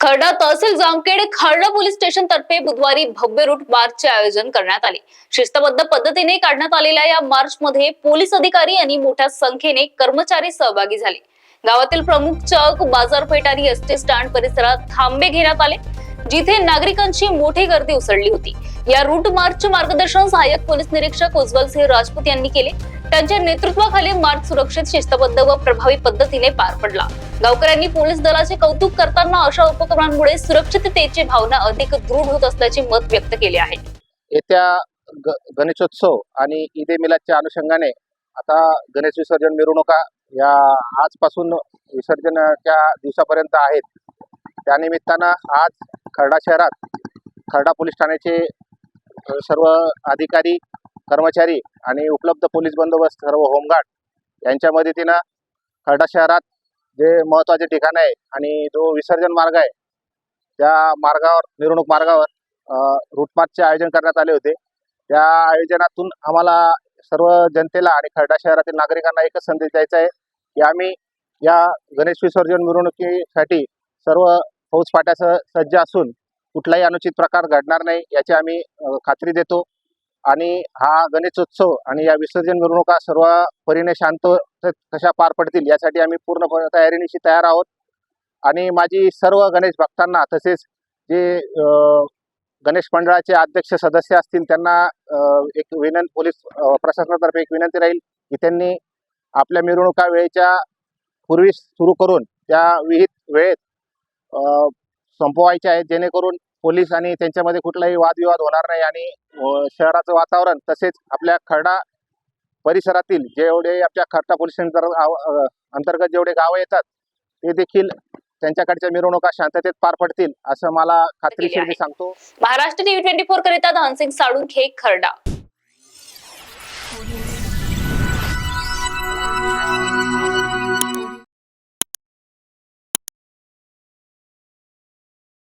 खर्डा तहसील Jamkhed Kharda police station तर्फे बुधवारी भव्य रूट मार्चचे आयोजन करण्यात आले. शिस्तबद्ध पद्धतीने काढण्यात आलेल्या या मार्च मध्ये पोलीस अधिकारी आणि मोठ्या संख्येने कर्मचारी सहभागी झाले. गावातील प्रमुख चौक बाजारपेठ आणि एसटी स्टँड परिसरात थांबे घेण्यात आले. जिथे नागरिकांची मोठी गर्दी उसळली होती. या रूट मार्चचे मार्गदर्शन सहाय्यक पोलीस निरीक्षक उज्ज्वल सिंह राजपूत यांनी केले. त्यांच्या नेतृत्वाखाली मार्च सुरक्षित शिस्तबद्ध व प्रभावी पद्धतीने पार पडला. गावकऱ्यांनी पोलीस दलाचे कौतुक करताना अशा उपक्रमांमुळे सुरक्षिततेची भावना अधिक दृढ होत असल्याचे मत व्यक्त केले आहे. येत्या ग गणेशोत्सव आणि ईद ए मिलादच्या अनुषंगाने आता गणेश विसर्जन मिरवणुका या आजपासून विसर्जनाच्या दिवसापर्यंत आहेत. त्यानिमित्तानं आज खर्डा शहरात खर्डा पोलीस ठाण्याचे सर्व अधिकारी कर्मचारी आणि उपलब्ध पोलीस बंदोबस्त सर्व होमगार्ड यांच्या मदतीनं खर्डा शहरात जे महत्त्वाचे ठिकाण आहे आणि जो विसर्जन मार्ग आहे त्या मार्गावर मिरवणूक मार्गावर रूटमार्चचे आयोजन करण्यात आले होते. त्या आयोजनातून आम्हाला सर्व जनतेला आणि खर्डा शहरातील नागरिकांना एकच संदेश द्यायचा आहे की आम्ही या गणेश विसर्जन मिरवणुकीसाठी सर्व फौजफाट्यासह सज्ज असून कुठलाही अनुचित प्रकार घडणार नाही याची आम्ही खात्री देतो. आणि हा गणेशोत्सव आणि या विसर्जन मिरवणुका सर्व परीने शांत कशा पार पडतील यासाठी आम्ही पूर्ण तयारीनिशी तयार आहोत. आणि माझी सर्व गणेश भक्तांना तसेच जे गणेश मंडळाचे अध्यक्ष सदस्य असतील त्यांना एक विनंती पोलीस प्रशासनातर्फे एक विनंती राहील की त्यांनी आपल्या मिरवणुका वेळेच्या पूर्वी सुरू करून त्या विहित वेळेत अ, संपवायच्या आहेत जेणेकरून पोलीस आणि त्यांच्यामध्ये कुठलाही वादविवाद होणार नाही आणि शहराचं वातावरण तसेच आपल्या खर्डा परिसरातील जेवढे आपल्या खर्डा पोलीस अंतर्गत जेवढे गावं येतात ते देखील त्यांच्याकडच्या मिरवणुका शांततेत पार पडतील असं मला खात्रीशीर मी सांगतो. महाराष्ट्र टीव्ही ट्वेंटी फोर करिता धानसिंग साळुंखे खरडा